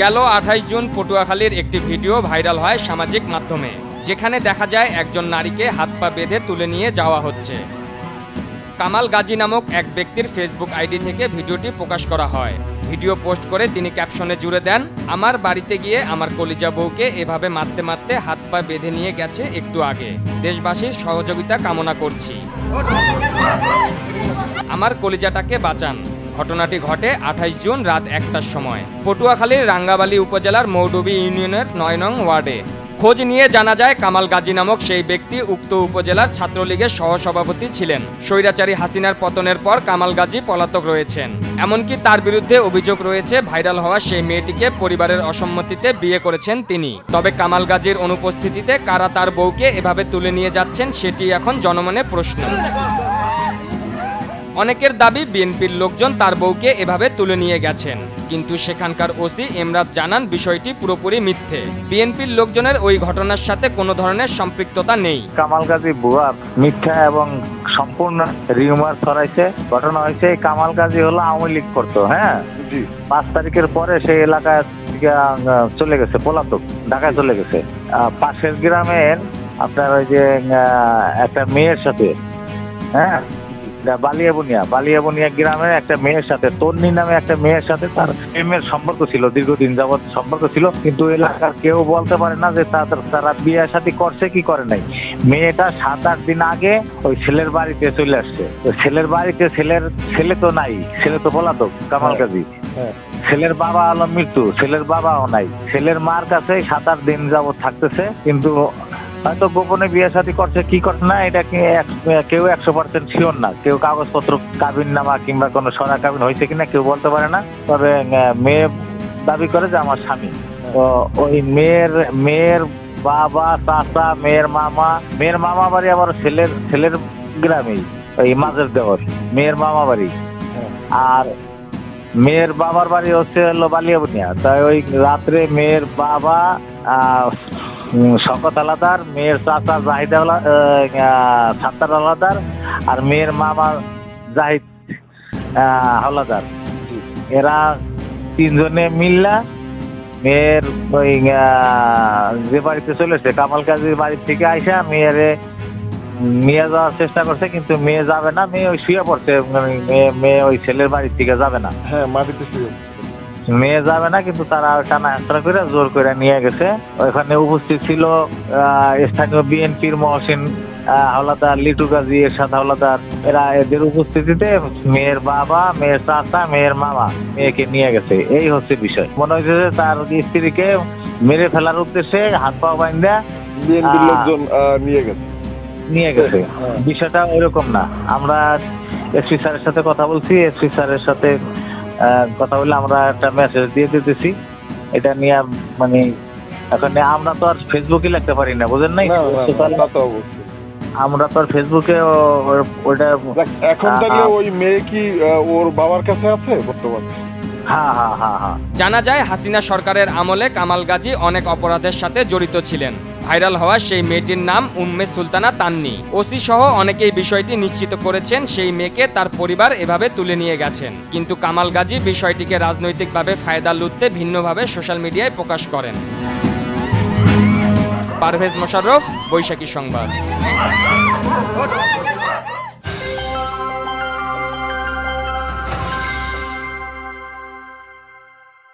গেল আঠাইশ জুন পটুয়াখালীর একটি ভিডিও ভাইরাল হয় সামাজিক মাধ্যমে, যেখানে দেখা যায় একজন নারীকে হাত পা বেঁধে তুলে নিয়ে যাওয়া হচ্ছে। কামাল গাজী নামক এক ব্যক্তির ফেসবুক আইডি থেকে ভিডিওটি প্রকাশ করা হয়। ভিডিও পোস্ট করে তিনি ক্যাপশনে জুড়ে দেন, আমার বাড়িতে গিয়ে আমার কলিজা বউকে এভাবে মারতে মারতে হাত পা বেঁধে নিয়ে গেছে একটু আগে। দেশবাসীর সহযোগিতা কামনা করছি। আমার কলিজাটাকে বাঁচান। ঘটনাটি ঘটে আঠাইশ জুন রাত একটার সময়। পটুয়াখালীর রাঙ্গাবালী উপজেলার মৌডুবি ইউনিয়নের নয় নং ওয়ার্ডে। খোঁজ নিয়ে জানা যায়, কামাল গাজী নামক সেই ব্যক্তি উক্ত উপজেলার ছাত্রলীগের সহসভাপতি ছিলেন। স্বৈরাচারী হাসিনার পতনের পর কামাল গাজী পলাতক রয়েছেন। এমনকি তার বিরুদ্ধে অভিযোগ রয়েছে, ভাইরাল হওয়া সেই মেয়েটিকে পরিবারের অসম্মতিতে বিয়ে করেছেন তিনি। তবে কামাল গাজীর অনুপস্থিতিতে কারা তার বউকে এভাবে তুলে নিয়ে যাচ্ছেন, সেটি এখন জনমনে প্রশ্ন। অনেকের দাবি বিএনপির লোকজন তার বউকে এভাবে তুলে নিয়ে গেছেন। কিন্তু সেখানকার ওসি এমরাত জানান বিষয়টি পুরোপুরি মিথ্যে। বিএনপির লোকজনের ওই ঘটনার সাথে কোনো ধরনের সম্পৃক্ততা নেই। কামাল গাজী ভুয়া মিথ্যা এবং সম্পূর্ণ রিউমার ছড়াইছে ঘটনা হয়েছে কামাল গাজী হলো আওয়ামী লীগ করতো হ্যাঁ? পাঁচ তারিখের পরে সেই এলাকায় চলে গেছে পলাতক ঢাকায় চলে গেছে। আহ, পাশের গ্রামের আপনার ওই যে একটা মেয়ের সাথে হ্যাঁ? বালিয়াবুনিয়া বালিয়াবুনিয়া গ্রামের একটা মেয়ের সাথে তন্নি নামে একটা মেয়ের সাথে তার প্রেমের সম্পর্ক ছিল দীর্ঘদিন যাবৎ সম্পর্ক ছিল। কিন্তু এলাকার কেউ বলতে পারে না যে তারা বিয়ে সাথে করছে কি করে নাই। মেয়েটা সাত আট দিন আগে ওই ছেলের বাড়িতে চলে আসছে। ছেলের বাড়িতে ছেলের ছেলে তো নাই ছেলে তো পলাতক কামাল কাজী। হ্যাঁ। ছেলের বাবা হলো মৃত্যু ছেলের বাবাও নাই। ছেলের মার কাছে সাত আট দিন যাবৎ থাকতেছে কিন্তু হয়তো গোপনে বিয়ে শাদী করছে, কি করছে না, এটা কেউ একশো পার্সেন্ট শিওর না। কেউ কাগজপত্র কাবিন নামা কিংবা কোনো সরা কাবিন হয়েছে কিনা কেউ বলতে পারে না। তবে মেয়ে দাবি করে যে আমার স্বামী। তো ওই মেয়ের মেয়ের বাবা, চাচা, মেয়ের মামা মেয়ের মামা বাড়ি আবার ছেলের ছেলের গ্রামেই, ওই মাঝের দেওয়ার, মেয়ের মামা বাড়ি। আর মেয়ের বাবার বাড়ি হচ্ছে হলো বালিয়াবুনিয়া। তাই ওই রাত্রে মেয়ের বাবা শকত আলাদার, মেয়ের চাচা জাহিদ সাত্তার আলাদার আর মেয়ের মামা জাহিদ হাওলাদার। এরা তিনজনে মিল্লা মেয়ের ওই যে বাড়িতে চলেছে, কামাল কাজীর বাড়ির থেকে আইসা মেয়েরে নিয়ে যাওয়ার চেষ্টা করছে, কিন্তু মেয়ে যাবে না, মেয়ে ওই শুয়ে পড়ছে মানে মেয়ে মেয়ে ওই ছেলের বাড়ির থেকে যাবে না। হ্যাঁ মাটিতে শুয়ে মেয়ে যাবে না কিন্তু তারা টানা হেঁচড়া করে জোর করে নিয়ে গেছে। ওখানে উপস্থিত ছিল স্থানীয় বিএনপির মহসিন হাওলাদার লিটু গাজী এরশাদ হাওলাদার। এরা এদের উপস্থিতিতে মেয়ের বাবা মেয়ের চাচা মেয়ের মামা মেয়েকে নিয়ে গেছে। এই হচ্ছে বিষয়। মনে হচ্ছে যে তার স্ত্রীকে মেরে ফেলার উদ্দেশ্যে হাত পা বাইন্দা বিএনপির লোকজন নিয়ে গেছে। নিয়ে গেছে। বিষয়টা ওইরকম না। আমরা এসপি স্যারের সাথে কথা বলছি এসপি স্যারের সাথে কথা বলে আমরা একটা মেসেজ দিয়ে দিতেছি। এটা নিয়ে মানে এখন আমরা তো আর ফেসবুকে লিখতে পারি না বুঝেন নাই। আমরা তো আর ফেসবুকে ওটা এখন তাহলে ওই মেয়ে কি ওর বাবার কাছে আছে বর্তমানে? জানা যায় হাসিনা সরকারের আমলে কামাল গাজী অনেক অপরাধের সাথে জড়িত ছিলেন। ভাইরাল হওয়া সেই মেয়েটির নাম উম্মে সুলতানা তান্নি। ওসি সহ অনেকেই বিষয়টি নিশ্চিত করেছেন সেই মেয়েকে তার পরিবার এভাবে তুলে নিয়ে গেছেন। কিন্তু কামাল গাজী বিষয়টিকে রাজনৈতিকভাবে ফায়দা লুটতে ভিন্নভাবে সোশ্যাল মিডিয়ায় প্রকাশ করেন। পারভেজ মোশাররফ, বৈশাখী সংবাদ।